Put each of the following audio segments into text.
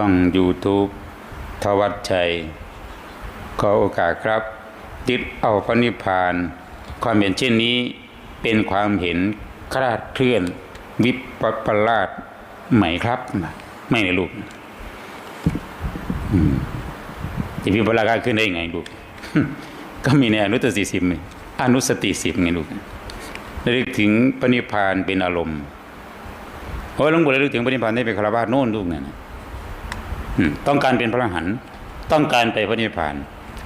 ช่อง YouTube ทวัดชัย ขอโอกาสครับยึดเอาพระนิพพาน ความเห็นเช่นนี้เป็นความเห็นคลาดเคลื่อนวิปปลาสไหมครับ ไม่ในลูกจะวิปลาสขึ้นได้ยังไงลูกก็มีในอนุตตรสี่สิบอนุสติสิบไงลูกระลึกถึงพระนิพพานเป็นอารมณ์เพราะหลวงปู่ระลึกถึงพระนิพพานได้เป็นคารวะโน่นลูกเนี่ย ต้องการเป็นพระอรหันต์ต้องการไปพระนิพพาน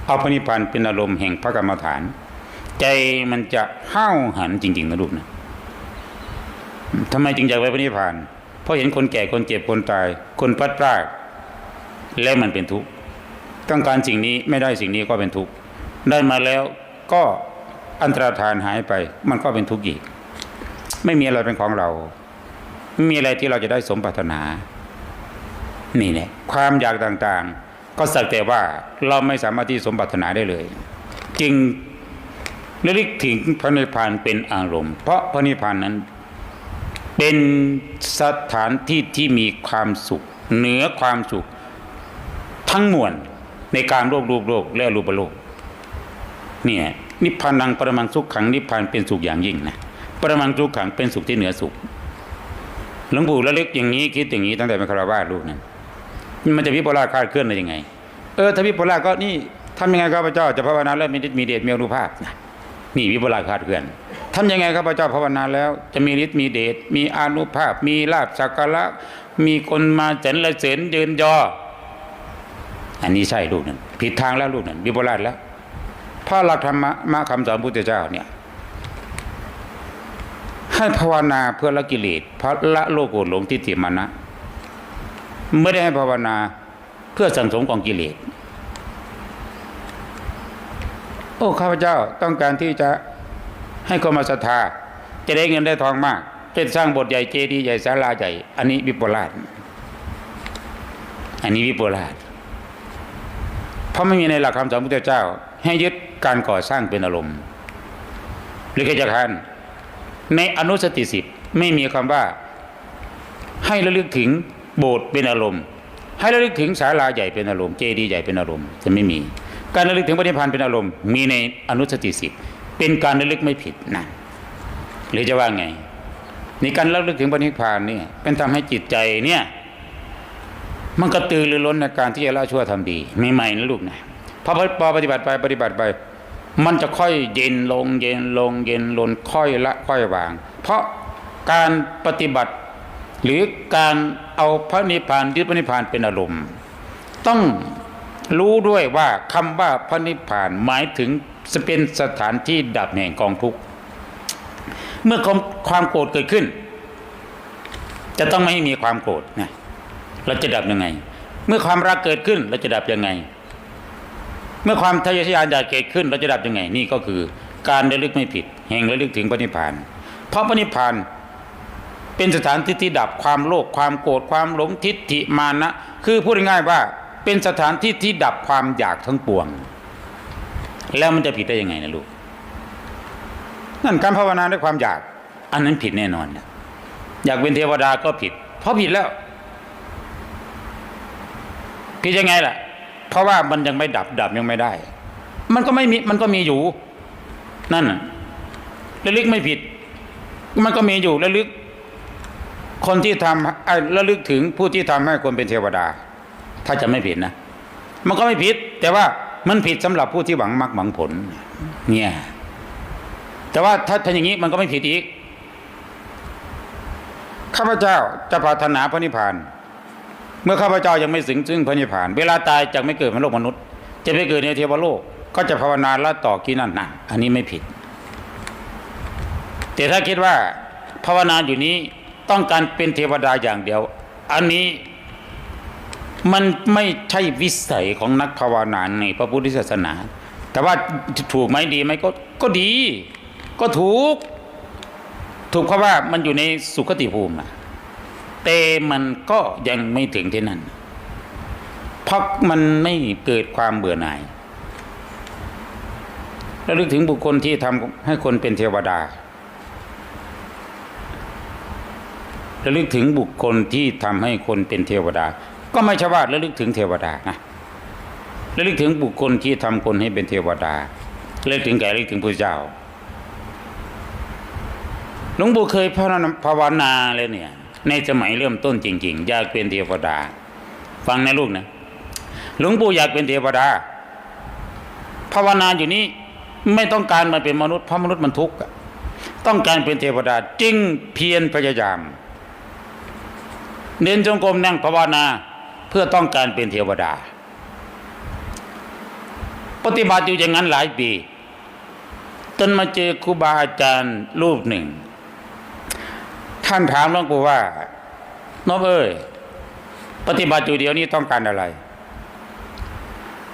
เอาพระนิพพานเป็นอารมณ์แห่งพระกรรมฐาน ใจมันจะห้าวหันจริง ๆนะลูกนะทำไมจึงอยากไปพระนิพพาน เพราะเห็นคนแก่คนเจ็บคนตาย คนพลัดพรากและมันเป็นทุกข์ต้องการสิ่งนี้ไม่ได้สิ่งนี้ก็เป็นทุกข์ได้มาแล้วก็อันตรธานหายไป มันก็เป็นทุกข์อีก ไม่มีอะไรเป็นของเรา ไม่มีอะไรที่เราจะได้สมปรารถนา นี่แหละความอยากต่างๆ ก็สักแต่ว่าเราไม่สามารถที่สมปรารถนาได้เลย จึงระลึกถึงพระนิพพานเป็นอารมณ์ เพราะพระนิพพานนั้น เป็นสถานที่ที่มีความสุข เหนือความสุข ทั้งมวลในการโลกรูปโลกและรูปโลกเนี่ยนิพพานังปรมังสุขขังนิพพานเป็นสุขอย่างยิ่งนะปรมังสุขขังเป็นสุขที่เหนือสุขหลวงปู่ระลึกอย่างนี้คิดอย่างนี้ตั้งแต่เป็นคารวาลูกนั้น มันจะวิปลาสคลาดเคลื่อนได้ยังไง เออถ้าวิปลาสก็นี่ทำยังไงข้าพเจ้าจะภาวนาแล้วมีฤทธิ์มีเดชมีอนุภาพนะนี่วิปลาสคลาดเคลื่อนทำยังไงข้าพเจ้าภาวนาแล้ว จะมีฤทธิ์มีเดชมีอนุภาพ มีลาภสักการะมีคนมาสรรเสริญยืนยอ อันนี้ใช่ลูกนั้นผิดทางแล้วลูกนั้นวิปลาสแล้วพระหลักธรรมะมาคำสอนพุทธเจ้าเนี่ยให้ภาวนาเพื่อละกิเลสเพราะละโลกโกรธหลงทิฏฐิมานะ ไม่ได้ให้ภาวนาเพื่อสังสมของกิเลสโอ้ข้าพเจ้าต้องการที่จะให้คนมาศรัทธา จะได้เงินได้ทองมากเป็นสร้างบทใหญ่เจดีย์ใหญ่ศาลาใหญ่ อันนี้วิปลาสอันนี้วิปลาสเพราะไม่มีในหลักคำสอนพุทธเจ้า ให้ยึดการก่อสร้างเป็นอารมณ์หรือกิจการในอนุสติสิบไม่มีคำว่า ให้ระลึกถึง โบสถ์เป็นอารมณ์ ให้ระลึกถึงศาลาใหญ่เป็นอารมณ์เจดีย์ใหญ่เป็นอารมณ์จะไม่มี การระลึกถึงปฏิพันธ์เป็นอารมณ์ มีในอนุสติสิบเป็นการระลึกไม่ผิดนะหรือจะว่าไงในการระลึกถึงปฏิพันธ์เนี่ยเป็นทำให้จิตใจเนี่ยมันกระตือรือร้นในการที่จะละชั่วทำดีใหม่ๆนะลูกนะพอพอปฏิบัติไปปฏิบัติไป มันจะค่อยเย็นลง เย็นลง เย็นลงค่อยละค่อยวาง เพราะการปฏิบัติหรือการ เอาพระนิพพานยึดพระนิพพานเป็นอารมณ์ ต้องรู้ด้วยว่าคำว่าพระนิพพานหมายถึงจะเป็นสถานที่ดับแห่งกองทุกข์เมื่อความความโกรธเกิดขึ้น จะต้องไม่มีความโกรธนะเราจะดับยังไง เมื่อความรักเกิดขึ้นเราจะดับยังไง เมื่อความทะเยอทะยานอยากเกิดขึ้น เราจะดับยังไง นี่ก็คือ การระลึกไม่ผิด แห่งระลึกถึงพระนิพพานเพราะพระนิพพาน เป็นสถานที่ที่ดับความโลภความโกรธความหลงทิฏฐิมานะ คือพูดง่ายๆว่าเป็นสถานที่ที่ดับความอยากทั้งปวง แล้วมันจะผิดได้ยังไงนะลูกนั่นการภาวนาด้วยความอยาก อันนั้นผิดแน่นอนนะอยากเป็นเทวดาก็ผิด เพราะผิดแล้ว ผิดยังไงล่ะ เพราะว่ามันยังไม่ดับดับยังไม่ได้ มันก็ไม่มีมันก็มีอยู่ นั่นน่ะระลึกไม่ผิด มันก็มีอยู่ระลึก คนที่ทำไอ้ระลึกถึงผู้ที่ทำให้คนเป็นเทวดา ถ้าจะไม่ผิดนะ มันก็ไม่ผิด แต่ว่ามันผิดสำหรับผู้ที่หวังมรรคหวังผล เนี่ย แต่ว่าถ้าทำอย่างนี้มันก็ไม่ผิดอีกข้าพเจ้าจะปรารถนาพระนิพพาน เมื่อข้าพเจ้ายังไม่ถึงซึ่งพระนิพพาน เวลาตายจะไม่เกิดในโลกมนุษย์ จะไปเกิดในเทวโลก ก็จะภาวนาละต่อกี่นั่นนะอันนี้ไม่ผิด แต่ถ้าคิดว่าภาวนาอยู่นี้ ต้องการเป็นเทวดาอย่างเดียว อันนี้มันไม่ใช่วิสัยของนักภาวนาในพระพุทธศาสนา แต่ว่าถูกไหมดีไหมก็ก็ดี ก็ถูก ถูกเพราะว่ามันอยู่ในสุขติภูมิแต่มันก็ยังไม่ถึงที่นั่นเพราะมันไม่เกิดความเบื่อหน่ายระลึกถึงบุคคลที่ทำให้คนเป็นเทวดา ระลึกถึงบุคคลที่ทำให้คนเป็นเทวดา ก็ไม่ใช่ว่าระลึกถึงเทวดานะระลึกถึงบุคคลที่ทำคนให้เป็นเทวดาระลึกถึงแก่ระลึกถึงพระเจ้าหลวงปู่เคยภาวนาเลยเนี่ย ในสมัยเริ่มต้นจริง ๆ อยากเป็นเทวดา ฟังนะลูกนะหลวงปู่อยากเป็นเทวดาภาวนาอยู่นี้ไม่ต้องการมาเป็นมนุษย์เพราะมนุษย์มันทุกข์ต้องการเป็นเทวดาจึงเพียรพยายาม เน้นจงกรมนั่งภาวนาเพื่อต้องการเป็นเทวดา ปฏิบัติอยู่อย่างนั้นหลายปีจนมาเจอครูบาอาจารย์รูปหนึ่ง ท่านถามหลวงปู่ว่าน้องเอ้ยปฏิบัติอยู่เดียวนี้ต้องการอะไร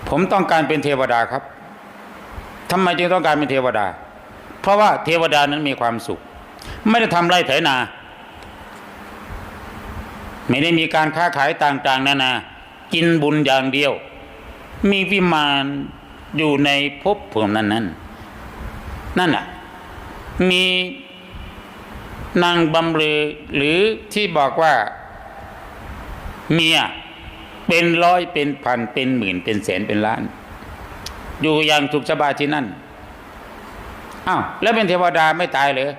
ผมต้องการเป็นเทวดาครับทำไมจึงต้องการเป็นเทวดา เพราะว่าเทวดานั้นมีความสุข ไม่ได้ทำไร่ไถนา ไม่ได้มีการค้าขายต่างๆ นานา กินบุญอย่างเดียว มีวิมานอยู่ในภพภูมินั้นนั้นนั่นน่ะ มีนางบำเรอหรือที่บอกว่าเมียเป็นร้อยเป็นพันเป็นหมื่นเป็นแสนเป็นล้าน อยู่อย่างสุขสบายที่นั่นอ้าวแล้วเป็นเทวดาไม่ตายเลย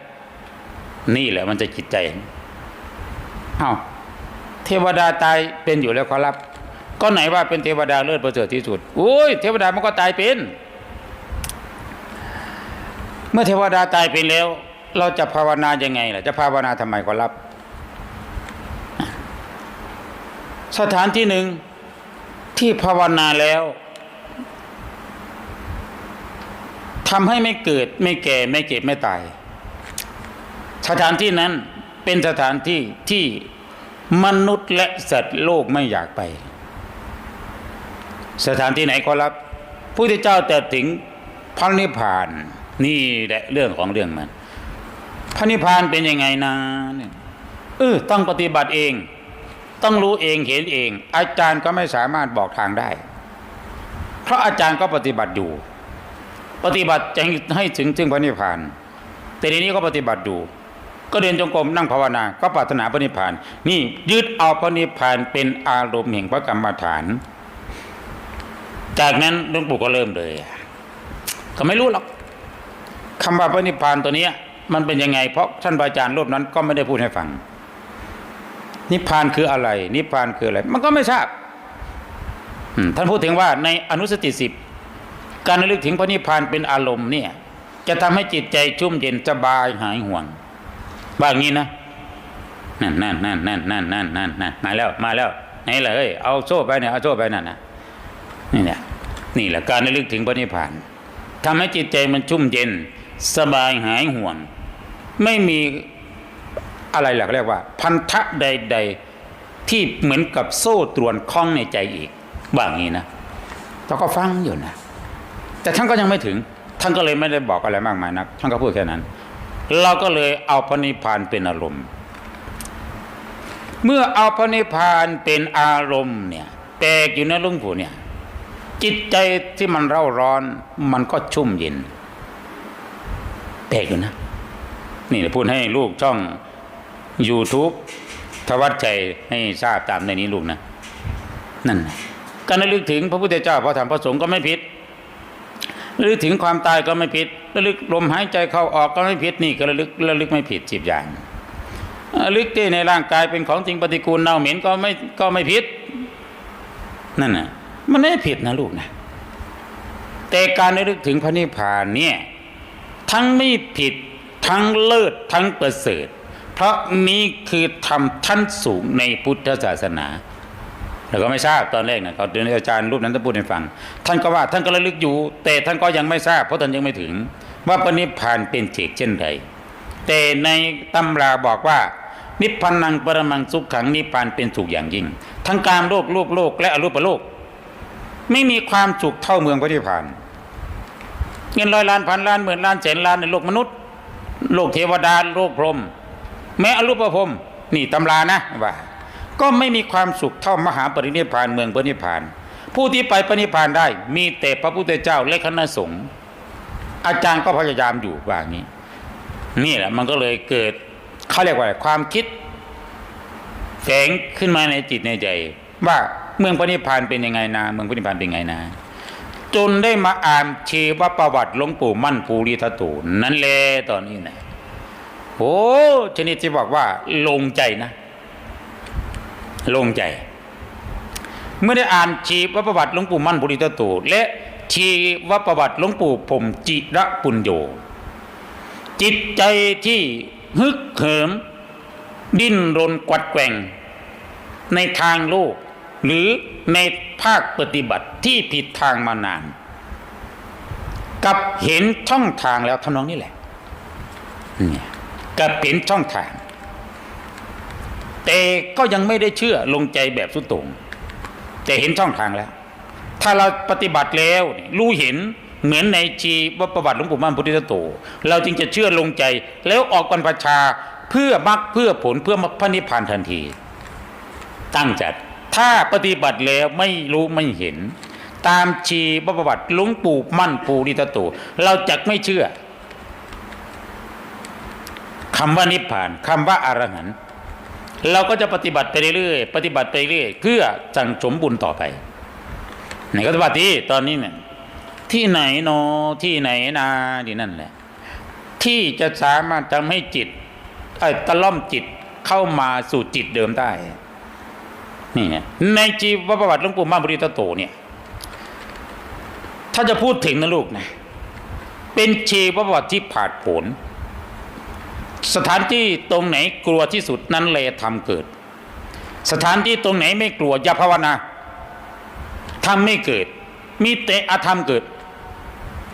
นี่แหละมันจะจิตใจอ้าว ทวดาตายเป็นอยู่แล้วขอรับ ก็ไหนว่าเป็นเทวดาเลิศประเสริฐที่สุดโอ้ยเทวดามันก็ตายเป็น เมื่อเทวดาตายเป็นแล้ว เราจะภาวนายังไงล่ะจะภาวนาทำไมขอรับ สถานที่หนึ่งที่ภาวนาแล้วทำให้ไม่เกิดไม่แก่ไม่เจ็บไม่ตาย สถานที่นั้นเป็นสถานที่ที่ มนุษย์และสัตว์โลกไม่อยากไป สถานที่ไหนขอรับผู้ที่เจ้าแต่ถึงพระนิพพาน นี่แหละเรื่องของเรื่องมันพระนิพพานเป็นยังไงนะเนี่ยเออต้องปฏิบัติเอง ต้องรู้เองเห็นเอง อาจารย์ก็ไม่สามารถบอกทางได้ เพราะอาจารย์ก็ปฏิบัติอยู่ ปฏิบัติจะให้ถึงถึงพระนิพพาน แต่ทีนี้ก็ปฏิบัติอยู่ ก็เดินจงกรมนั่งภาวนาก็ปรารถนาพระนิพพาน นี่ยึดเอาพระนิพพานเป็นอารมณ์แห่งพระกรรมฐาน จากนั้นหลวงปู่ก็เริ่มเลยก็ไม่รู้หรอกคำว่าพระนิพพานตัวเนี้ยมันเป็นยังไง เพราะท่านอาจารย์รูปนั้นก็ไม่ได้พูดให้ฟัง นิพพานคืออะไร นิพพานคืออะไร มันก็ไม่ทราบท่านพูดถึงว่าในอนุสติสิบการระลึกถึงพระนิพพานเป็นอารมณ์เนี่ย จะทำให้จิตใจชุ่มเย็นสบายหายห่วง ว่างี้นะนั่นนั่นนั่นนั่นนั่นนั่นนั่นนั่นมาแล้วมาแล้วไหนเลยเอาโซ่ไปเนี่ยเอาโซ่ไปนั่นนะนี่เนี่ยนี่แหละการระลึกถึงพระนิพพานทำให้จิตใจมันชุ่มเย็นสบายหายห่วง ไม่มีอะไรหลักเรียกว่า พันธะใด ๆที่เหมือนกับโซ่ตรวนคล้องในใจอีกว่างนี้นะเราก็ฟังอยู่นะ แต่ท่านก็ยังไม่ถึง ท่านก็เลยไม่ได้บอกอะไรมากมายนักท่านก็พูดแค่นั้น เราก็เลยเอาพระนิพพานเป็นอารมณ์ เมื่อเอาพระนิพพานเป็นอารมณ์เนี่ยแปลกอยู่ในลุงผู้เนี่ยจิตใจที่มันเร่าร้อนมันก็ชุ่มเย็นแปลกอยู่นะ นี่พูดให้ลูกช่อง YouTube ทวัดใจให้ทราบตามในนี้ลูกนะ นั่นการระลึกถึงพระพุทธเจ้าพระธรรมพระสงฆ์ก็ไม่ผิด ระลึกถึงความตายก็ไม่ผิดระลึกลมหายใจเข้าออกก็ไม่ผิดนี่ก็ระลึกระลึกไม่ผิดสิบอย่างระลึกที่ในร่างกายเป็นของจริงปฏิกูลเน่าเหม็นก็ไม่ก็ไม่ผิดนั่นน่ะมันไม่ผิดนะลูกนะแต่การระลึกถึงพระนิพพานเนี่ยทั้งไม่ผิดทั้งเลิศทั้งประเสริฐ เพราะนี้คือธรรมชั้นสูงในพุทธศาสนา แล้วก็ไม่ทราบตอนแรกนะเขาเดินอาจารย์รูปนั้นท่านพูดให้ฟัง ท่านก็ว่าท่านก็ระลึกอยู่ แต่ท่านก็ยังไม่ทราบเพราะท่านยังไม่ถึง ว่าปณิพานเป็นเจกเช่นใดแต่ในตำราบอกว่า นิพพานังปรมังสุขขังนิพพานเป็นสุขอย่างยิ่ง ทั้งการโลกโลกโลก และอรูปโลก ไม่มีความสุขเท่าเมืองพระนิพพาน เงินร้อยล้านพันล้านหมื่นล้านแสนล้านในโลกมนุษย์ โลกเทวดาโลกพรหมแม้อรูปพรหมนี่ตำรานะว่า ก็ไม่มีความสุขเท่ามหาปรินิพานเมืองปรินิพาน ผู้ที่ไปปรินิพานได้ มีแต่พระพุทธเจ้าและคณะสงฆ์อาจารย์ก็พยายามอยู่ว่างี้ นี่แหละมันก็เลยเกิดเขาเรียกว่าความคิดแฝงขึ้นมาในจิตในใจ ว่าเมืองพระนิพานเป็นยังไงนะเมืองพระนิพานเป็นยังไงนะจนได้มาอ่านชีวประวัติหลวงปู่มั่นปูริทัตตูนั่นแหละตอนนี้นะโอ้ชนิดที่บอกว่าลงใจนะ โล่งใจ เมื่อได้อ่านชีวประวัติหลวงปู่มั่นปุริตโตและชีวประวัติหลวงปู่ผมจิระปุญโยจิตใจที่ฮึกเหิม ดิ้นรนกวัดแกว่งในทางโลก หรือในภาคปฏิบัติที่ผิดทางมานาน กับเห็นช่องทางแล้วทำนองนี้แหละกับเห็นช่องทาง แต่ก็ยังไม่ได้เชื่อลงใจแบบสุดโต่งแต่เห็นช่องทางแล้ว ถ้าเราปฏิบัติแล้วรู้เห็นเหมือนในชีวประวัติหลวงปู่มั่นพุทธิโตเราจึงจะเชื่อลงใจแล้วออกบรรพชาเพื่อมรรคเพื่อผลเพื่อมรรคพระนิพพานทันที ตั้งจัดถ้าปฏิบัติแล้วไม่รู้ไม่เห็น ตามชีวประวัติหลวงปู่มั่นปูริตโตเราจักไม่เชื่อคำว่านิพพานคำว่าอรหันต์ เราก็จะปฏิบัติไปเรื่อยๆปฏิบัติไปเรื่อยเพื่อสั่งสมบุญต่อไปไหนก็ปฏิบัติที่ตอนนี้เนี่ยที่ไหนโนที่ไหนนาดีนั่นแหละ ที่จะสามารถทำให้จิตไอ้ตะล่อมจิตเข้ามาสู่จิตเดิมได้นี่เนี่ยในจีวประวัติหลวงปู่มาบริตโตเนี่ย ถ้าจะพูดถึงนะลูกนะเป็นชีวประวัติที่ผาดผน สถานที่ตรงไหนกลัวที่สุดนั้นเลยทำเกิด สถานที่ตรงไหนไม่กลัวอย่าภาวนาทำไม่เกิด มีแต่อาธรรมเกิด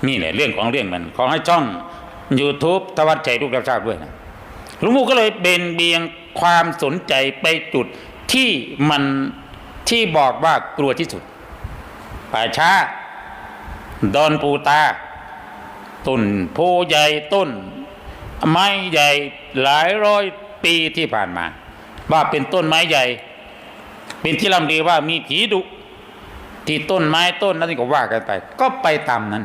นี่แหละเรื่องของเรื่องมัน ขอให้ช่อง YouTube ทวัดใจลูกรับทราบด้วยนะหลวงปู่ก็เลยเบนเบียงความสนใจไปจุดที่มันที่บอกว่ากลัวที่สุด ป่าช้า ดอนปูตา ต้นโพใหญ่ต้น ไม้ใหญ่หลายร้อยปีที่ผ่านมา ว่าเป็นต้นไม้ใหญ่ เป็นที่ลำดีว่ามีผีดุที่ต้นไม้ต้นนั้นก็ว่ากันไป ก็ไปตามนั้น